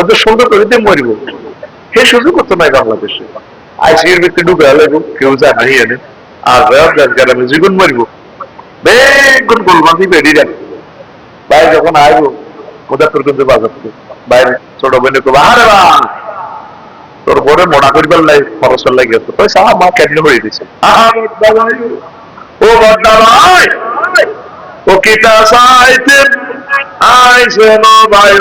ওদের সুন্দর দিয়ে মরিব। সেই সুযোগ করতো নাই বাংলাদেশে। আইসিএর ভিতরে ঢুকে লাগবো কেউ যায় না এনে আর গ্রামে জীবন মরিব। বেগুন গোলবান্ধি বেরিয়ে যাবে। ভাই যখন আইবো মুজাফর কিন্তু বাজার বাইরে ছোট বোনে করব আরে বা, তোর মোটা করিবার লাই খরচের লাগে মা কেমনে হয়ে দিছে? ও বড্ডা ভাই, ও কিতা সাইতে আইছে না ভাই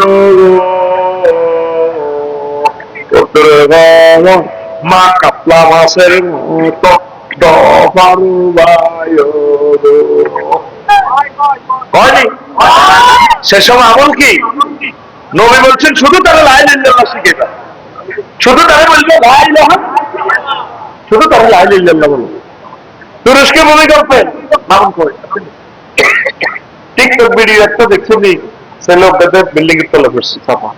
মাছের মতো দফারু ভাই ও হয়নি সে সময় আমল কি? নবী বলছেন, শুধু তারা লাই লিল্লাহ শিখে শুধু তারা বলবে লাই ইলাহা শুধু তারা লাই লিল্লাহ বলো তুরস্কে ভূমি করবেন নাম করে টিকটক ভিডিও একটা দেখছ বিল্ডিং এর তলা করছে চাপা।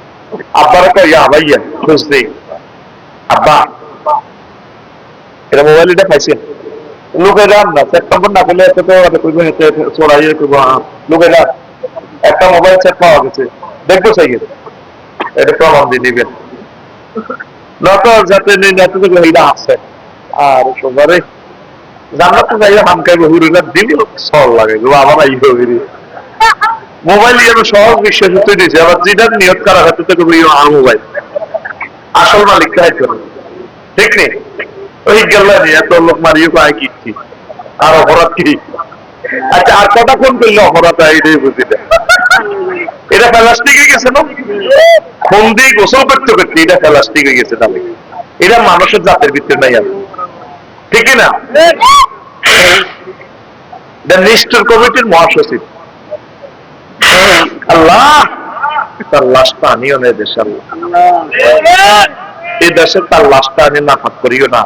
আব্বার একটা ইয়া ভাইয়া খোঁজ দেই আব্বা এটা মোবাইল এটা পাইছেন লোকে যান না সেট না পেলে এত তো আর কইবেন এতে চড়াইয়ে কইবো লোকে যান একটা মোবাইল সেট পাওয়া গেছে, দেখব এটা প্রমাণ দিয়ে দিবেন। যাতে নেই যাতে তো এটা আছে। আর সবারে তো যাই হামকাই বহুরিলা দিলি লাগে, গো আবার আই হইরি মোবাইল যেন সহজ বিশ্বাস হতে দিয়েছে, আবার যেটা নিয়ত করা হতে তো মোবাইল আসল মালিক খাই করে ঠিক নেই ওই এত লোক মারিয়ে পায় কি কি? আর অপরাধ কি? আচ্ছা আর করলে অপরাধ এটাই বুঝি। এটা গেছে, না? দিয়ে গোসল করতে করতে এটা গেছে, তাহলে। এটা মানুষের জাতের ভিতরে নাই আর। ঠিক না? নিষ্ঠুর কমিটির মহাসচিব। আল্লাহ! তার লাশটা আনিও না দেশে। আল্লাহ এই দেশে তার লাশটা আনি না ফাঁক করিও না।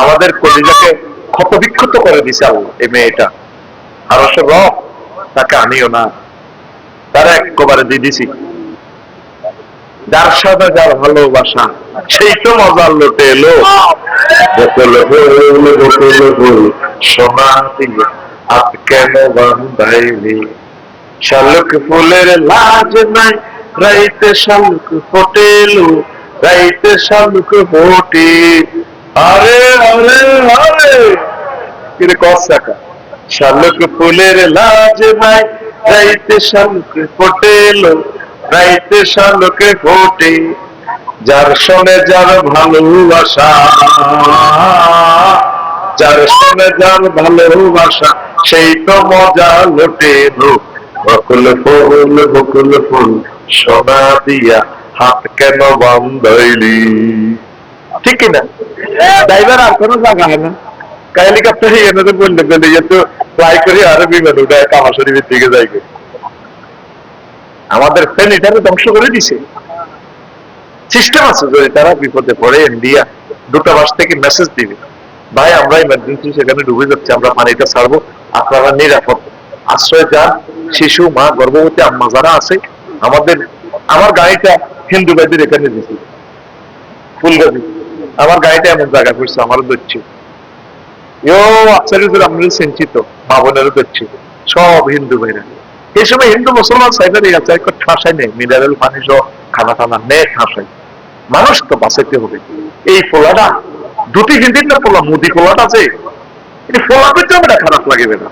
আমাদের কলিজাকে ক্ষত বিক্ষত করে দিছে আল্লাহ, এই মেয়েটা। আর সে রব, তাকে আনিও না। তারা একবারে দিয়ে দিছি যার সাথে যার ভালোবাসা, সেই তো মজার লোটে এলো। শালুক ফুলের লাজ নাই, রাইতে শালুক ফোটেলো। রাইতে শালুক ফোটে আরে আরে আরে। কিরে কস টাকা শালুক ফুলের লাজ নাই রাইতে শালুক ফোটেলো রাইতে শালুক ফোটে যার সনে যার ভালোবাসা, যার সনে যার ভালোবাসা, সেই তো মজা লোটে লোক বকুল ফুল বকুল ফুল, সোনা দিয়া হাত কেন বান্ধইলি। ঠিক কিনা? ড্রাইভার আর কোনো জায়গা হয় না। হেলিকপ্টার এনে বললে বলে যে তো ফ্লাই করে আরও বিমান উঠায় কামা শরীফের দিকে যাই আমাদের ফ্যান এটাকে ধ্বংস করে দিছে। সিস্টেম আছে যদি তারা বিপদে পড়ে ইন্ডিয়া দূতাবাস থেকে মেসেজ দিবে। ভাই আমরা ইমার্জেন্সি সেখানে ডুবে যাচ্ছি আমরা পানিটা ছাড়বো আপনারা নিরাপদ। আশ্রয় যান শিশু মা গর্ভবতী আম্মা যারা আছে আমাদের আমার গাড়িটা হিন্দু এখানে দিছি আমার গাড়িটা এমন জায়গা করছে আমারও সিঞ্চিত মা বোনেরও সব হিন্দু ভাইরা। এই সময় হিন্দু, মুসলমান একটা ঠাসাই নেই। মিনারেল পানি সহ খানা টানা নেই মানুষ তো বাঁচাইতে হবে। এই ফোলাটা, দুটি হিন্দির না ফোলা, মুদি ফোলাটা আছে। এই ফোলা করতে হবে খারাপ লাগে না।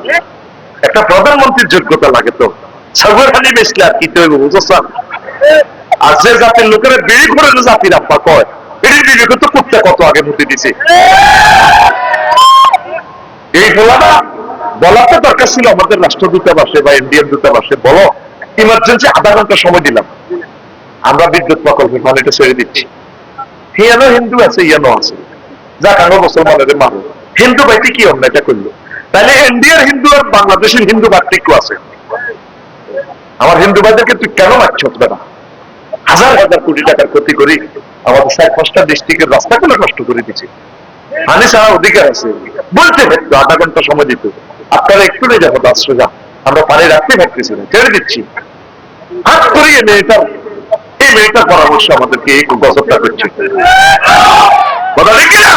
একটা প্রধানমন্ত্রীর যোগ্যতা লাগে তো। হানি বেসলে আর কি বুঝছেন আর যে জাতির লোকেরা বিড়ি করে যে জাতির আব্বা কয় এটি বিড়ি করতে কুত্তে কত আগে মুতি দিছে। এই ফোলাটা বলার তো দরকার ছিল আমাদের রাষ্ট্রদূতাবাসে বা ইন্ডিয়ান দূতাবাসে, বলো ইমার্জেন্সি আধা ঘণ্টা সময় দিলাম। আমরা বিদ্যুৎ প্রকল্পে পানিটা ছেড়ে দিচ্ছি। ইয়ানো হিন্দু আছে, ইয়ানো আছে। যাক আমরা মুসলমানের মানুষ। হিন্দু ভাইতে কি অন্যায়টা করল তাহলে ইন্ডিয়ার হিন্দু আর বাংলাদেশের হিন্দু পার্থক্য আছে। আমার হিন্দু ভাইদেরকে তুই কেন মারছ না হাজার হাজার কোটি টাকার ক্ষতি করি আমাদের চার পাঁচটা ডিস্ট্রিক্টের রাস্তাগুলো নষ্ট করে দিচ্ছে পানি ছাড়া অধিকার আছে। বলতে পারতো আধা ঘণ্টা সময় দিত আপনারা একটু নিয়ে যাব আশ্রয় যান আমরা পানি রাখতে পারতেছি না ছেড়ে দিচ্ছি। হাত করিয়ে মেয়েটা এই মেয়েটার পরামর্শ আমাদেরকে এই গজবটা করছে। কথা ঠিক না